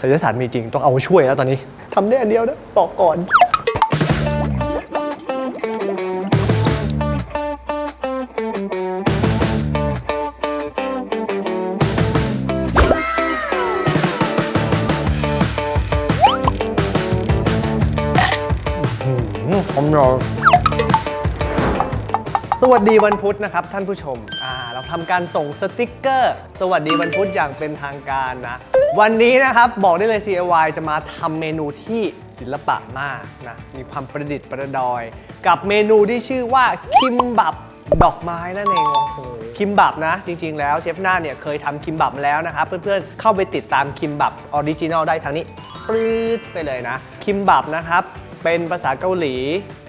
ศิลศาสตร์มีจริงต้องเอามาช่วยแล้วตอนนี้ทำได้อันเดียวนะบอกก่อน ผมรอสวัสดีวันพุธนะครับท่านผู้ชม อ่า เราทำการส่งสติกเกอร์ สวัสดีวันพุธอย่างเป็นทางการนะ วันนี้นะครับบอกได้เลย CIY จะมาทำเมนูที่ศิลปะมากนะมีความประดิษฐ์ประดอย กับเมนูที่ชื่อว่าคิมบับดอกไม้นั่นเองโอ้โหคิมบับนะ จริง ๆ แล้วเชฟหน้าเนี่ยเคยทำคิมบับมาแล้วนะครับ เพื่อนๆ เข้าไปติดตามคิมบับออริจินอลได้ทางนี้ปรื๊ดไปเลยนะ คิมบับนะครับเป็นภาษาเกาหลี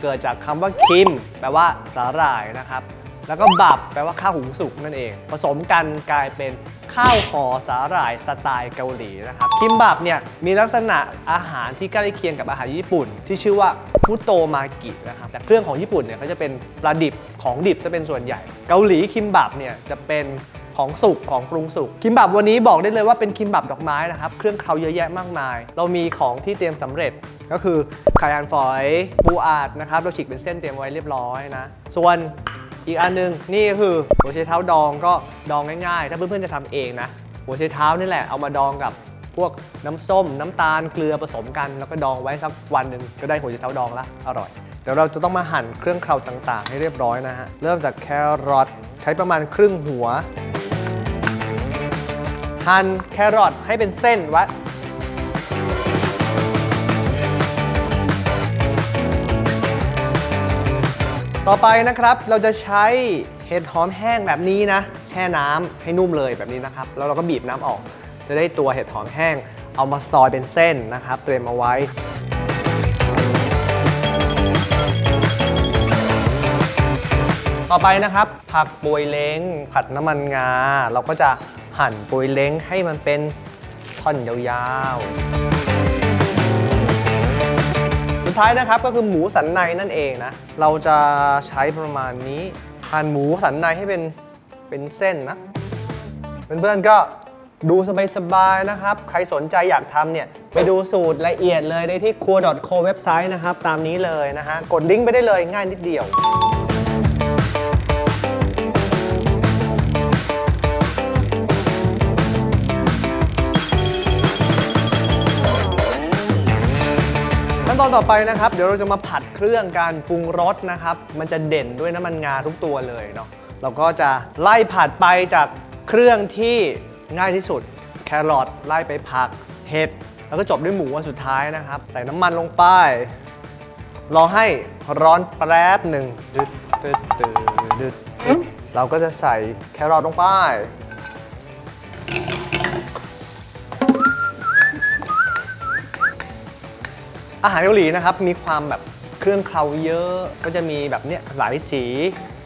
เกิดจากคำว่าคิม แปลว่าสาหร่ายนะครับ แล้วก็บับแปลว่าข้าวหุงสุกนั่นเอง ผสมกันกลายเป็นข้าวห่อสาหร่ายสไตล์เกาหลีนะครับคิมบับเนี่ยมีลักษณะอาหารที่ใกล้เคียงกับอาหารญี่ปุ่น ที่ชื่อว่าฟุโตมากินะครับแต่เครื่องของญี่ปุ่นเนี่ยเขาจะเป็นปลาดิบของดิบจะเป็นส่วนใหญ่ เกาหลีคิมบับเนี่ยจะเป็นของสุกของปรุงสุกคิมบับวันนี้บอกได้เลยว่าเป็นคิมบับดอกไม้นะครับเครื่องเคราเยอะแยะมากมาย เรามีของที่เตรียมสำเร็จก็คือไข่อันฝอยปูอาดนะครับเราฉีกเป็นเส้นเตรียมไว้เรียบร้อยนะส่วน อีกอันหนึงนี่คือหัวไชเท้าดองก็ดองง่ายๆ ถ้าเพื่อนๆจะทำเองนะ หัวไชเท้านี่แหละเอามาดองกับพวกน้ำส้ม น้ำตาลเกลือผสมกัน แล้วก็ดองไว้สักวันหนึ่งก็ได้หัวไชเท้าดองละอร่อยเดี๋ยวเราจะต้องมาหั่นเครื่องเคราต่างๆ ให้เรียบร้อยนะฮะเริ่มจากแครอทใช้ประมาณครึ่งหัว หั่นแครอทให้เป็นเส้นไว้ ต่อไปนะครับเราจะใช้เห็ดหอมแห้งแบบนี้นะ แช่น้ำให้นุ่มเลยแบบนี้นะครับ แล้วเราก็บีบน้ำออก จะได้ตัวเห็ดหอมแห้ง เอามาซอยเป็นเส้นนะครับ เตรียมเอาไว้ ต่อไปนะครับ ผักปวยเล้ง ผัดน้ำมันงา เราก็จะหั่นปวยเล้งให้มันเป็นท่อนยาวๆ ท้ายนะครับก็คือหมูสันในนั่นเองนะ เราจะใช้ประมาณนี้หั่นหมูสันในให้เป็นเป็นเส้นนะ เพื่อนๆก็ดูสบายๆนะครับ ใครสนใจอยากทำเนี่ยไปดูสูตรละเอียดเลยได้ที่ครัว .co เว็บไซต์นะครับ ตามนี้เลยนะฮะ กดลิงก์ไปได้เลยง่ายนิดเดียว อนต่อไปนะครับ เดี๋ยวเราจะมาผัดเครื่องการปรุงรสนะครับ มันจะเด่นด้วยน้ำมันงาทุกตัวเลยเนาะเราก็จะไล่ผัดไปจากเครื่องที่ง่ายที่สุด แครอทไล่ไปผักเห็ดแล้วก็จบด้วยหมูวันสุดท้ายนะครับ ใส่น้ำมันลงไปรอให้ร้อนแป๊บหนึ่งดึดดึดดึดดึดดึดเราก็จะใส่แครอทลงไป อาหารเกาหลีนะครับมีความแบบเครื่องเคราเยอะ ก็จะมีแบบเนี้ยหลายสี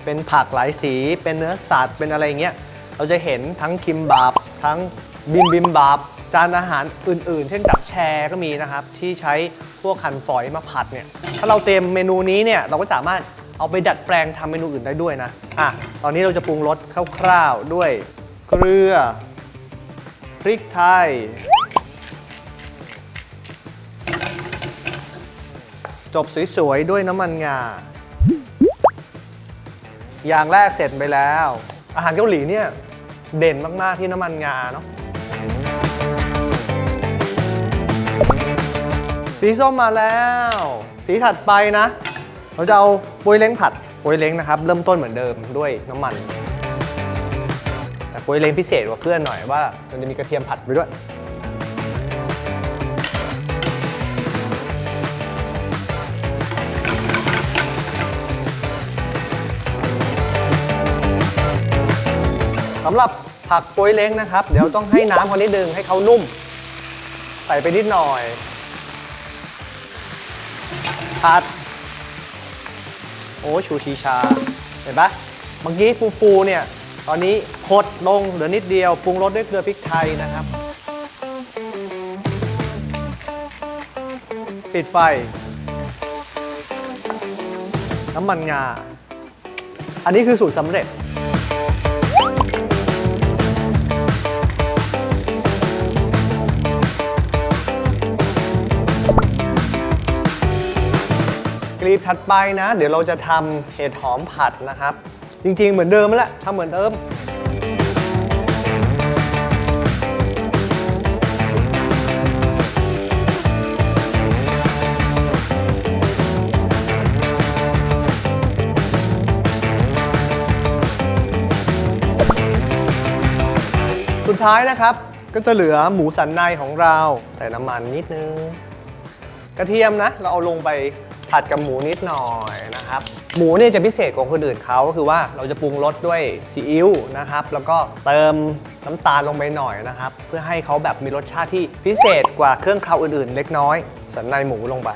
เป็นผักหลายสี เป็นเนื้อสัตว์เป็นอะไรเงี้ยเราจะเห็นทั้งคิมบับทั้งบิมบิมบับจานอาหารอื่น ๆ เช่นจับแชร์ก็มีนะครับ ที่ใช้พวกหั่นฝอยมาผัดเนี่ยถ้าเราเตรียมเมนูนี้เนี่ยเราก็สามารถเอาไปดัดแปลงทำเมนูอื่นได้ด้วยนะอะตอนนี้เราจะปรุงรสคร่าวๆด้วยเกลือพริกไทย จบสวยๆ ด้วยน้ำมันงา อย่างแรกเสร็จไปแล้ว อาหารเกาหลีเนี่ย เด่นมากๆที่น้ำมันงาเนาะสีส้มมาแล้ว สีถัดไปนะ เราจะเอาปวยเล้งผัดปวยเล้งนะครับ เริ่มต้นเหมือนเดิมด้วยน้ำมัน แต่ปวยเล้งพิเศษกว่าเพื่อนหน่อยว่า มันจะมีกระเทียมผัดไปด้วยำหรับผักโป๊ยเล้งนะครับ เดี๋ยวต้องให้น้ำเขานิดนึงให้เขานุ่ม ใส่ไปนิดหน่อยผัด โอ้ชูชีชา เห็นปะเมื่อกี้ฟูๆเนี่ย ตอนนี้หดลงเหลือนิดเดียว ปรุงรสด้วยเกลือพริกไทยนะครับ ปิดไฟ น้ำมันงา อันนี้คือสูตรสำเร็จ รีบถัดไปนะ เดี๋ยวเราจะทำเห็ดหอมผัดนะครับ จริงๆ เหมือนเดิมแหละทำเหมือนเดิมสุดท้ายนะครับก็จะเหลือหมูสันในของเราใส่น้ำมันนิดนึง กระเทียมนะ เราเอาลงไป ผัดกับหมูนิดหน่อยนะครับ หมูเนี่ยจะพิเศษกว่าคนอื่นเขาก็คือว่าเราจะปรุงรสด้วยซีอิ๊วนะครับ แล้วก็เติมน้ำตาลลงไปหน่อยนะครับ เพื่อให้เขาแบบมีรสชาติที่พิเศษกว่าเครื่องเคราอื่นๆ เล็กน้อย สันในหมูลงไป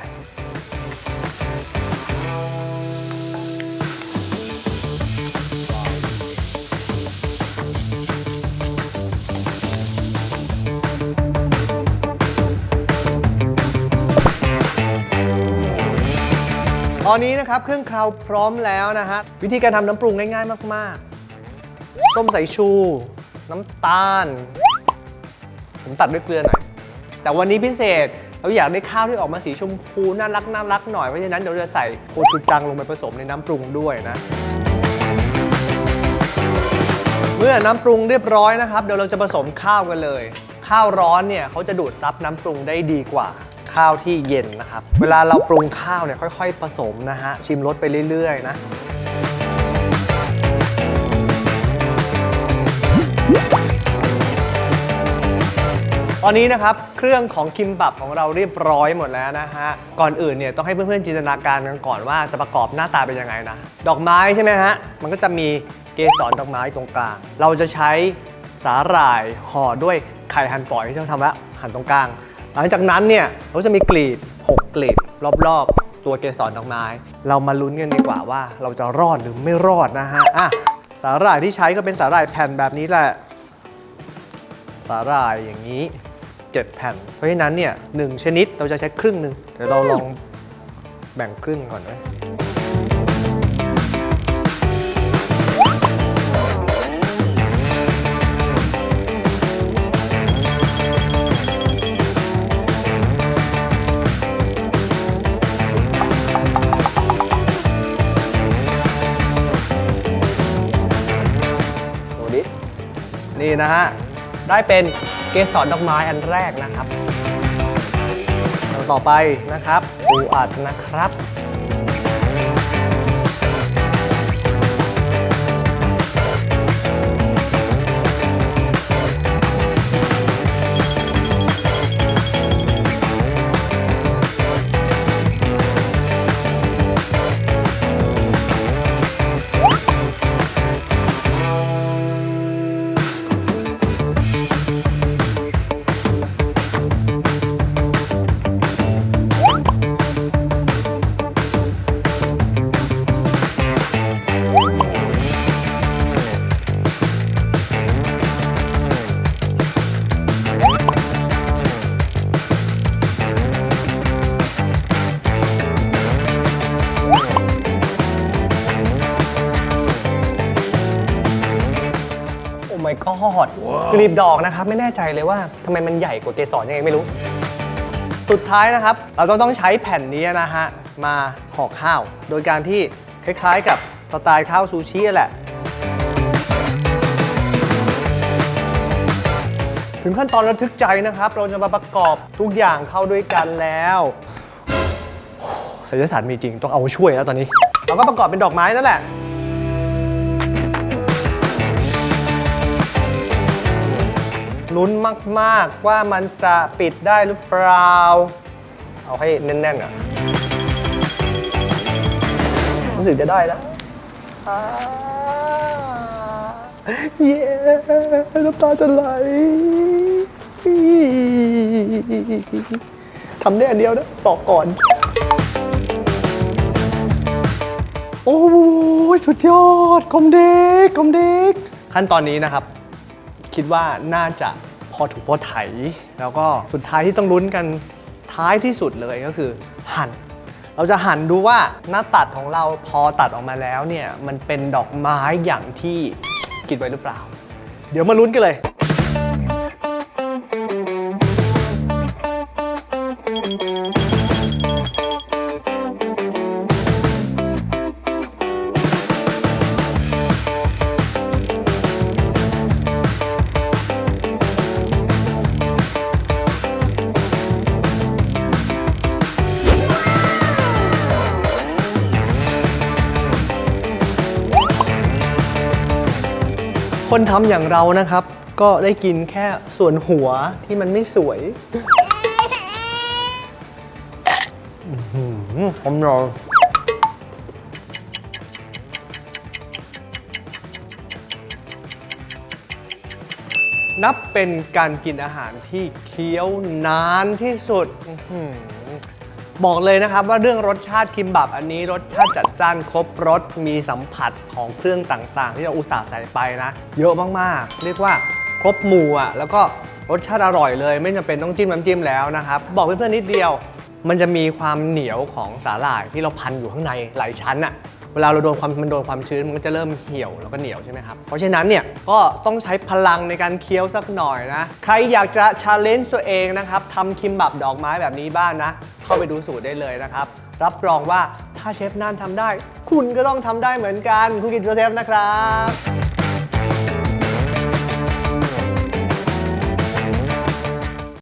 อนนี้นะครับเครื่องเคราวพร้อมแล้วนะฮะวิธีการทำน้ำปรุงง่ายๆ มากๆต้มสายชู น้ำตาล ผมตัดด้วยเกลือหน่อย แต่วันนี้พิเศษเราอยากได้ข้าวที่ออกมาสีชมพูน่ารักน่ารักหน่อย เพราะฉะนั้นเดี๋ยวจะใส่โคชูจังลงไปผสมในน้ำปรุงด้วยนะ เมื่อน้ำปรุงเรียบร้อยนะครับเดี๋ยวเราจะผสมข้าวกันเลย ข้าวร้อนเนี่ยเขาจะดูดซับน้ำปรุงได้ดีกว่า ข้าวที่เย็นนะครับ เวลาเราปรุงข้าวเนี่ยค่อย ๆ ผสมนะฮะ ชิมรสไปเรื่อย ๆ นะตอนนี้นะครับเครื่องของคิมบับของเราเรียบร้อยหมดแล้วนะฮะ ก่อนอื่นเนี่ยต้องให้เพื่อนๆจินตนาการกันก่อนว่าจะประกอบหน้าตาเป็นยังไงนะ ดอกไม้ใช่ไหมฮะ มันก็จะมีเกสรดอกไม้ตรงกลาง เราจะใช้สาหร่ายห่อด้วยไข่หั่นฝอยที่เราทำแล้วหั่นตรงกลาง หลังจากนั้นเนี่ยเราจะมีกลีบ6กลีบรอบๆ ตัวเกสรดอกไม้ เรามาลุ้นกันดีกว่าว่า เราจะรอดหรือไม่รอดนะฮะอะสาหร่ายที่ใช้ก็เป็นสาหร่ายแผ่นแบบนี้แหละ สาหร่ายอย่างนี้ 7 แผ่น เพราะฉะนั้นเนี่ยหนึ่งชนิดเราจะใช้ครึ่งหนึ่งเดี๋ยวเราลองแบ่งครึ่งก่อนนะ นะฮะ ได้เป็นเกสรดอกไม้อันแรกนะครับต่อไปนะครับปูอัดนะครับ โอ้ my god กลีบดอกนะครับไม่แน่ใจเลยว่าทำไมมันใหญ่กว่าเกสรยังไงไม่รู้ สุดท้ายนะครับ เราก็ต้องใช้แผ่นนี้นะฮะมาห่อข้าว โดยการที่คล้ายๆ กับสไตล์ข้าวซูชิแหละ ถึงขั้นตอนระทึกใจนะครับ เราจะมาประกอบทุกอย่างเข้าด้วยกันแล้วศิลศาสตร์มีจริงต้องเอาช่วยแล้วตอนนี้ เราก็ประกอบเป็นดอกไม้นั่นแหละ ลุ้นมากๆ ว่ามันจะปิดได้หรือเปล่า เอาให้แน่นๆอะรู้สึกจะได้แล้วอ่าเย้น้ำตาจะไหลทำได้อันเดียวนะบอกก่อน โอ้ยสุดยอดกลมเด็กกลมเด็ก ขั้นตอนนี้นะครับ คิดว่าน่าจะ พอถูกพอไถ แล้วก็สุดท้ายที่ต้องลุ้นกันท้ายที่สุดเลยก็คือหั่น เราจะหั่นดูว่าหน้าตัดของเราพอตัดออกมาแล้วเนี่ยมันเป็นดอกไม้อย่างที่คิดไว้หรือเปล่า เดี๋ยวมาลุ้นกันเลย คนทำอย่างเรานะครับ ก็ได้กินแค่ส่วนหัวที่มันไม่สวยอื้อหือผมรองนับเป็นการกินอาหารที่เคี้ยวนานที่สุดอื้อหือ บอกเลยนะครับว่าเรื่องรสชาติคิมบับอันนี้รสชาติจัดจ้านครบรสมีสัมผัสของเครื่องต่างๆ ที่เราอุตส่าห์ใส่ไปนะ เยอะมากๆ เรียกว่าครบหมู่อะแล้วก็รสชาติอร่อยเลย ไม่จำเป็นต้องจิ้มน้ำจิ้มแล้วนะครับ บอกเพื่อนๆนิดเดียว มันจะมีความเหนียวของสาหร่ายที่เราพันอยู่ข้างในหลายชั้นอะเวลาเราโดนความมันโดนความชื้นมันก็จะเริ่มเหี่ยวแล้วก็เหนียวใช่ไหมครับ เพราะฉะนั้นเนี่ยก็ต้องใช้พลังในการเคี้ยวสักหน่อยนะ ใครอยากจะชาเลนจ์ตัวเองนะครับทำคิมบับดอกไม้แบบนี้บ้างนะ เข้าไปดูสูตรได้เลยนะครับ รับรองว่าถ้าเชฟน่านทำได้ คุณก็ต้องทำได้เหมือนกัน คุณกินโจเซฟนะครับ